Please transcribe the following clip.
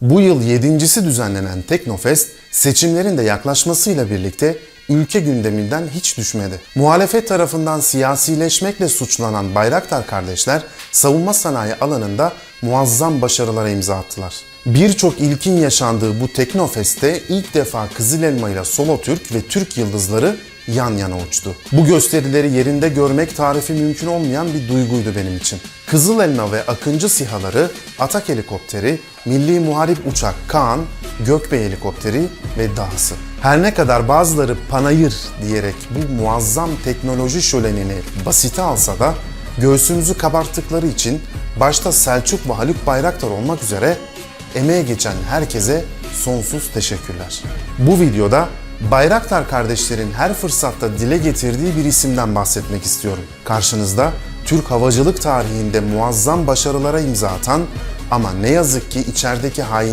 Bu yıl yedincisi düzenlenen Teknofest, seçimlerin de yaklaşmasıyla birlikte ülke gündeminden hiç düşmedi. Muhalefet tarafından siyasileşmekle suçlanan Bayraktar kardeşler, savunma sanayi alanında muazzam başarılara imza attılar. Birçok ilkin yaşandığı bu Teknofest'te ilk defa Kızıl Elma ile Solo Türk ve Türk Yıldızları yan yana uçtu. Bu gösterileri yerinde görmek tarifi mümkün olmayan bir duyguydu benim için. Kızıl Elma ve Akıncı SİHA'ları, Atak helikopteri, Milli Muharip Uçak Kaan, Gökbey helikopteri ve dahası. Her ne kadar bazıları panayır diyerek bu muazzam teknoloji şölenini basite alsa da göğsümüzü kabarttıkları için başta Selçuk ve Haluk Bayraktar olmak üzere emeğe geçen herkese sonsuz teşekkürler. Bu videoda Bayraktar kardeşlerin her fırsatta dile getirdiği bir isimden bahsetmek istiyorum. Karşınızda Türk havacılık tarihinde muazzam başarılara imza atan ama ne yazık ki içerideki hain